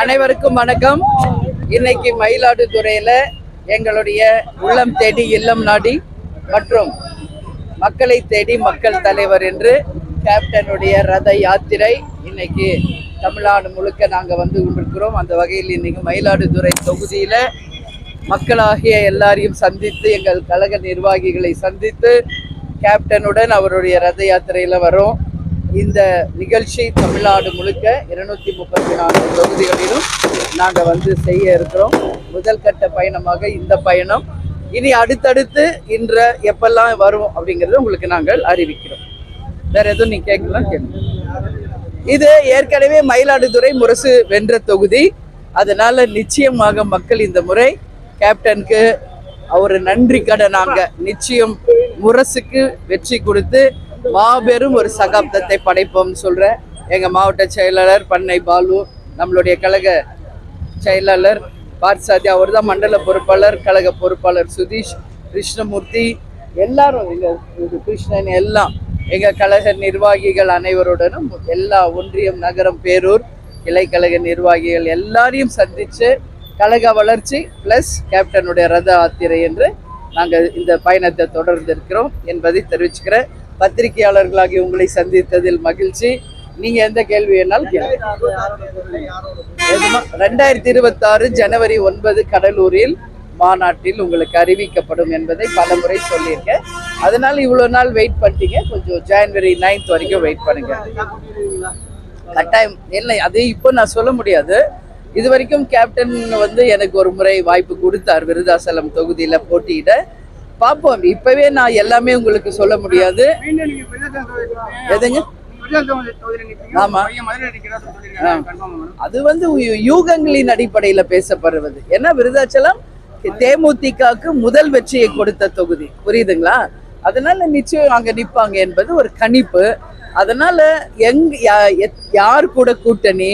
அனைவருக்கும் வணக்கம். இன்னைக்கு மயிலாடுதுறையில எங்களுடைய உள்ளம் தேடி இல்லம் நாடி மற்றும் மக்களை தேடி மக்கள் தலைவர் என்று கேப்டனுடைய ரத யாத்திரை இன்னைக்கு தமிழ்நாடு முழுக்க நாங்கள் வந்து கொண்டிருக்கிறோம். அந்த வகையில் இன்னைக்கு மயிலாடுதுறை தொகுதியில மக்களாகிய எல்லாரையும் சந்தித்து எங்கள் கழக நிர்வாகிகளை சந்தித்து கேப்டனுடன் அவருடைய ரத யாத்திரையில வரோம். இந்த நிகழ்ச்சி தமிழ்நாடு முழுக்க இருநூத்தி முப்பத்தி நான்கு தொகுதிகளிலும் நாங்கள் வந்து செய்ய இருக்கிறோம். முதல் கட்ட பயணமாக இந்த பயணம். இனி அடுத்தடுத்து இன்ற எப்பெல்லாம் வரும் அப்படிங்கறத உங்களுக்கு நாங்கள் அறிவிக்கிறோம். வேற எதுவும் நீ கேட்கலாம் கேள்வி இது ஏற்கனவே மயிலாடுதுறை முரசு வென்ற தொகுதி. அதனால நிச்சயமாக மக்கள் இந்த முறை கேப்டனுக்கு அவர் நன்றி நாங்கள் நிச்சயம் முரசுக்கு வெற்றி கொடுத்து மாபெரும் ஒரு சகாப்தத்தை படைப்போம்னு சொல்றேன் எங்க மாவட்ட செயலாளர் பண்ணை பாலு நம்மளுடைய கழக செயலாளர் பார்சாதி அவர் தான் மண்டல பொறுப்பாளர் கழக பொறுப்பாளர் சுதீஷ் கிருஷ்ணமூர்த்தி எல்லாரும் எங்க இது கிருஷ்ணன் எல்லாம் எங்க கழக நிர்வாகிகள் அனைவருடனும் எல்லா ஒன்றியம் நகரம் பேரூர் இலைக்கழக நிர்வாகிகள் எல்லாரையும் சந்திச்சு கழக வளர்ச்சி பிளஸ் கேப்டனுடைய ரத யாத்திரை என்று நாங்கள் இந்த பயணத்தை தொடர்ந்து இருக்கிறோம் என்பதை தெரிவிச்சுக்கிறேன். பத்திரிகையாளர்களாகி உங்களை சந்தித்ததில் மகிழ்ச்சி. நீங்க எந்த கேள்வி வேணாலும் கேளுங்க. ரெண்டாயிரத்தி இருபத்தி ஆறு ஜனவரி ஒன்பது கடலூரில் மாநாட்டில் உங்களுக்கு அறிவிக்கப்படும் என்பதை பல முறை சொல்லியிருக்கேன். அதனால இவ்வளவு நாள் வெயிட் பண்ணிட்டீங்க. கொஞ்சம் ஜனவரி நைன்த் வரைக்கும் வெயிட் பண்ணுங்க. கட்டாயம். இல்லை அது இப்போ நான் சொல்ல முடியாது. இது வரைக்கும் கேப்டன் வந்து எனக்கு ஒரு முறை வாய்ப்பு கொடுத்தார். விருதாசலம் தொகுதியில போட்டியிட. பார்ப்போம் இப்பவே நான் எல்லாமே உங்களுக்கு சொல்ல முடியாது. எதுங்க. ஆமா. அது வந்து யூகங்களின் அடிப்படையில் பேசப்படுவது. ஏன்னா விருதாச்சலம் தேமுதிகவுக்கு முதல் வெற்றியை கொடுத்த தொகுதி. புரியுதுங்களா? அதனால நிச்சயம் அங்க நிப்பாங்க என்பது ஒரு கணிப்பு. அதனால எங் யார் கூட கூட்டணி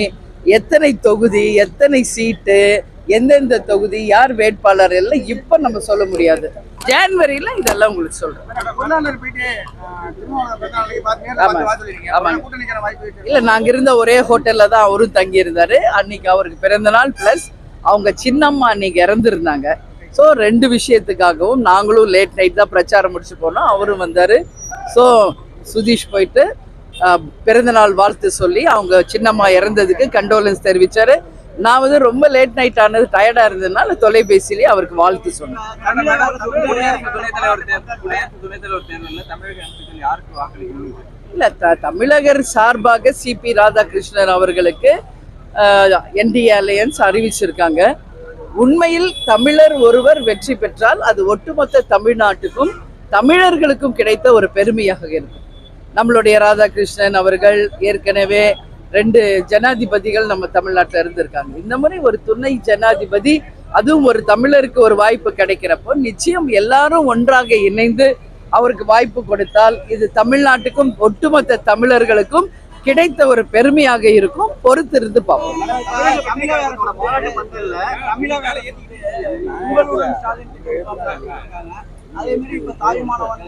எத்தனை தொகுதி எத்தனை சீட்டு எந்தெந்த தொகுதி யார் வேட்பாளர் எல்லாம் இப்ப நம்ம சொல்ல முடியாது. ஜான்வரியில இதெல்லாம் உங்களுக்கு இருக்கு. இல்ல நாங்க இருந்த ஒரே ஹோட்டல்ல தான் அவரும் தங்கி இருந்தாரு அன்னைக்கு அவருக்கு பிறந்த நாள் பிளஸ் அவங்க சின்னம்மா அன்னைக்கு இறந்துருந்தாங்க. ஸோ ரெண்டு விஷயத்துக்காகவும் நாங்களும் லேட் நைட் தான் பிரச்சாரம் முடிச்சு போனோம். அவரும் வந்தாரு. ஸோ சுதீஷ் போயிட்டு ஆஹ், பிறந்த நாள் வாழ்த்து சொல்லி அவங்க சின்னம்மா இறந்ததுக்கு கண்டோலன்ஸ் தெரிவிச்சாரு. நான் வந்து ரொம்ப லேட் நைட் ஆனது டயர்டா இருந்ததுனால தொலைபேசியிலேயே அவருக்கு வாழ்த்து சொன்னேன். இல்ல தமிழகர் சார்பாக சிபி ராதாகிருஷ்ணன் அவர்களுக்கு என்டிஏ அலையன்ஸ் அறிவிச்சிருக்காங்க. உண்மையில் தமிழர் ஒருவர் வெற்றி பெற்றால் அது ஒட்டுமொத்த தமிழ்நாட்டுக்கும் தமிழர்களுக்கும் கிடைத்த ஒரு பெருமையாக இருக்கும். நம்மளுடைய ராதாகிருஷ்ணன் அவர்கள் ஏற்கனவே ரெண்டு ஜனாதிபதிகள் நம்ம தமிழ்நாட்டில் இருந்திருக்காங்க. இந்த மாதிரி ஒரு துணை ஜனாதிபதி அதுவும் ஒரு தமிழருக்கு ஒரு வாய்ப்பு கிடைக்கிறப்போ நிச்சயம் எல்லாரும் ஒன்றாக இணைந்து அவருக்கு வாய்ப்பு கொடுத்தால் இது தமிழ்நாட்டுக்கும் ஒட்டுமொத்த தமிழர்களுக்கும் கிடைத்த ஒரு பெருமையாக இருக்கும். பொறுத்து இருந்து பார்ப்போம். அதே மாதிரி இப்ப தாய்மானவன்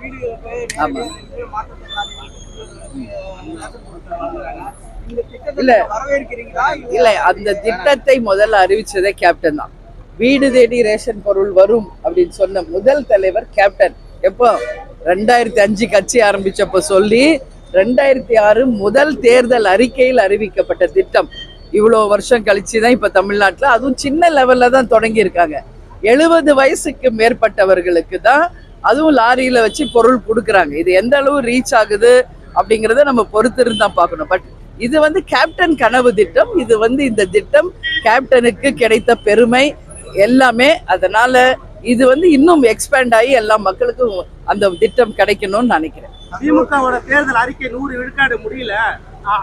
வீடுகளுக்கு இல்ல. இல்லை அந்த திட்டத்தை முதல்ல அறிவிச்சதே கேப்டன் தான். வீடு தேடி ரேஷன் பொருள் வரும் அப்படின்னு சொன்ன முதல் தலைவர் கேப்டன் எப்போ? ரெண்டாயிரத்தி அஞ்சு கட்சி ஆரம்பிச்சப்போ சொல்லி ரெண்டாயிரத்தி ஆறு முதல் தேர்தல் அறிக்கையில் அறிவிக்கப்பட்ட திட்டம். இவ்வளோ வருஷம் கழிச்சு தான் இப்போ தமிழ்நாட்டில் அதுவும் சின்ன லெவலில் தான் தொடங்கியிருக்காங்க. எழுபது வயசுக்கு மேற்பட்டவர்களுக்கு தான் அதுவும் லாரியில் வச்சு பொருள் கொடுக்குறாங்க. இது எந்த அளவு ரீச் ஆகுது? அப்படிங்கிறத நம்ம பொறுத்திருந்து தான் பார்க்கணும். பட் இது வந்து கேப்டன் கனவு திட்டம். இது வந்து இந்த திட்டம் கேப்டனுக்கு கிடைத்த பெருமை எல்லாமே. அதனால இது வந்து இன்னும் எக்ஸ்பேண்ட் ஆகி எல்லா மக்களுக்கும் அந்த திட்டம் கிடைக்கணும்னு நினைக்கிறேன். திமுகவோட தேர்தல் அறிக்கை நூறு விழுக்காடு முடியல.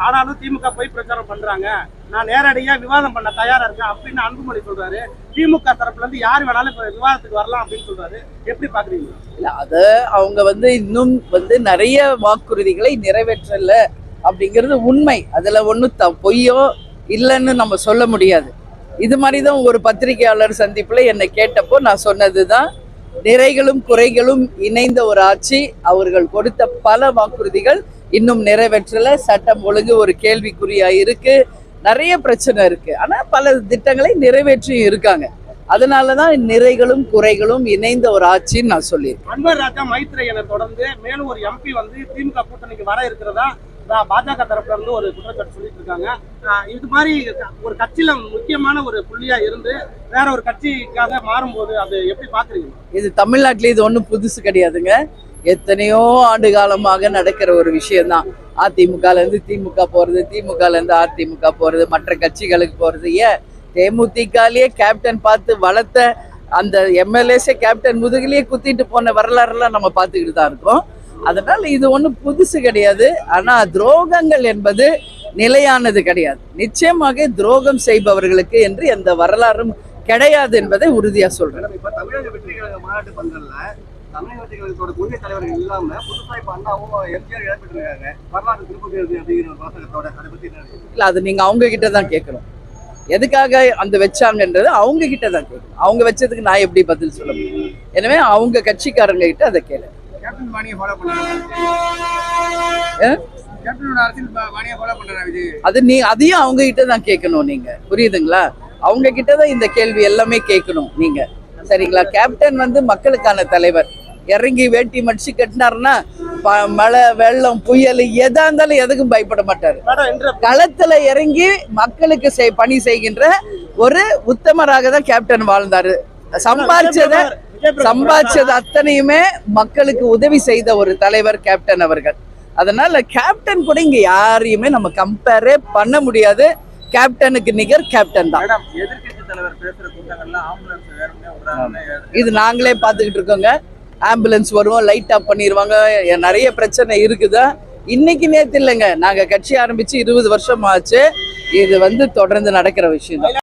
ஆனாலும் திமுக போய் பிரச்சாரம் பண்றாங்க. நான் நேரடியா விவாதம் பண்ண தயாரா இருக்கேன் அப்படின்னு அன்புமணி சொல்றாரு. திமுக தரப்புல இருந்து யார் வேணாலும் இப்ப விவாதத்துக்கு வரலாம் அப்படின்னு சொல்றாரு. எப்படி பாக்குறீங்க? இல்ல அத அவங்க வந்து இன்னும் வந்து நிறைய வாக்குறுதிகளை நிறைவேற்றல அப்படிங்கிறது உண்மை. அதுல ஒன்றும் த பொய்யோ இல்லைன்னு நம்ம சொல்ல முடியாது. இது மாதிரி தான் ஒரு பத்திரிகையாளர் சந்திப்புல என்னை கேட்டப்போ நான் சொன்னது தான் நிறைகளும் குறைகளும் இணைந்த ஒரு ஆட்சி அவர்கள் கொடுத்த பல வாக்குறுதிகள் இன்னும் நிறைவேற்றல. சட்டம் ஒழுங்கு ஒரு கேள்விக்குறியா இருக்கு. நிறைய பிரச்சனை இருக்கு. ஆனா பல திட்டங்களை நிறைவேற்றியும் இருக்காங்க. அதனாலதான் நிறைகளும் குறைகளும் இணைந்த ஒரு ஆட்சின்னு நான் சொல்லியிருக்கேன். அன்வர் ராஜா மைத்ரேயனை தொடர்ந்து மேலும் ஒரு எம்பி வந்து திமுக கூட்டணிக்கு வர இருக்கிறதா பாஜக தரப்புல இருந்து ஒரு குற்றச்சாட்டு சொல்லிட்டு இருக்காங்க இது மாதிரி ஒரு கட்சியில முக்கியமான ஒரு புள்ளியா இருந்து வேற ஒரு கட்சிக்காக மாறும்போது அது எப்படி பாக்குறீங்க? இது தமிழ்நாட்டில் இது ஒன்றும் புதுசு கிடையாதுங்க. எத்தனையோ ஆண்டு காலமாக நடக்கிற ஒரு விஷயம்தான். அதிமுகலேருந்து திமுக போறது திமுகல இருந்து அதிமுக போறது மற்ற கட்சிகளுக்கு போகிறது ஏன்? தேமுதிகலயே கேப்டன் பார்த்து வளர்த்த அந்த எம்எல்ஏஸே கேப்டன் முதுகிலேயே குத்திட்டு போன வரலாறுலாம் நம்ம பார்த்துக்கிட்டு தான் இருக்கோம். அதனால் இது ஒன்றும் புதுசு கிடையாது. ஆனா துரோகங்கள் என்பது நிலையானது கிடையாது. நிச்சயமாக துரோகம் செய்பவர்களுக்கு என்று எந்த வரலாறும் கிடையாது என்பதை உறுதியா சொல்றேன். இப்போ தமிழக வெற்றி கழக மாநாட்டு பந்தல்ல தமிழக வெற்றி கழகத்தோட கொள்கை தலைவர்கள் இல்லாம புதுசா இப்ப அண்ணாவும் எம்ஜிஆர் இழப்பிட்டு இருக்காங்க வரலாறு திருப்புகிறது அப்படிங்கிற ஒரு வாசகத்தோட அதை பத்தி? இல்ல அது நீங்க அவங்க கிட்ட தான் கேட்கணும். எதுக்காக அந்த வச்சாங்கன்றது அவங்க கிட்ட தான் கேட்கணும். அவங்க வச்சதுக்கு நான் எப்படி பதில் சொல்ல முடியும்? எனவே அவங்க கட்சிக்காரங்க கிட்ட அதை கேளு கேப்டன் பாணியை ஃபாலோ பண்றாங்க ஆ? கேப்டனோட அரசியல் பா- பாணியை ஃபாலோ பண்றாங்க விஜய்? அது நீ அதையும் அவங்க கிட்ட தான் கேட்கணும் நீங்க. புரியுதுங்களா? அவங்க கிட்ட தான் இந்த கேள்வி எல்லாமே கேட்கணும் நீங்க. சரிங்களா? கேப்டன் வந்து மக்களுக்கான தலைவர். இறங்கி வேட்டி மடிச்சு கட்டினாருன்னா மழை வெள்ளம் புயல் எதா இருந்தாலும் எதுக்கும் பயப்பட மாட்டாரு. களத்துல இறங்கி மக்களுக்கு பணி செய்கின்ற ஒரு உத்தமராக தான் கேப்டன் வாழ்ந்தாரு. சம்பாதிச்சத சம்பாதிச்சது அத்தனையுமே மக்களுக்கு உதவி செய்த ஒரு தலைவர் கேப்டன் அவர்கள். அதனால கேப்டன் கூட இங்க யாரையுமே நம்ம கம்பேரே பண்ண முடியாது. கேப்டனுக்கு நிகர் கேப்டன் தான். இது நாங்களே பார்த்துக்கிட்டு இருக்கோங்க. ஆம்புலன்ஸ் வருவோம் லைட் ஆஃப் பண்ணிடுவாங்க நிறைய பிரச்சனை இருக்குதா? இன்னைக்கு நேற்று இல்லைங்க. நாங்க கட்சி ஆரம்பிச்சு இருபது வருஷம் ஆச்சு இது வந்து தொடர்ந்து நடக்கிற விஷயம் தான்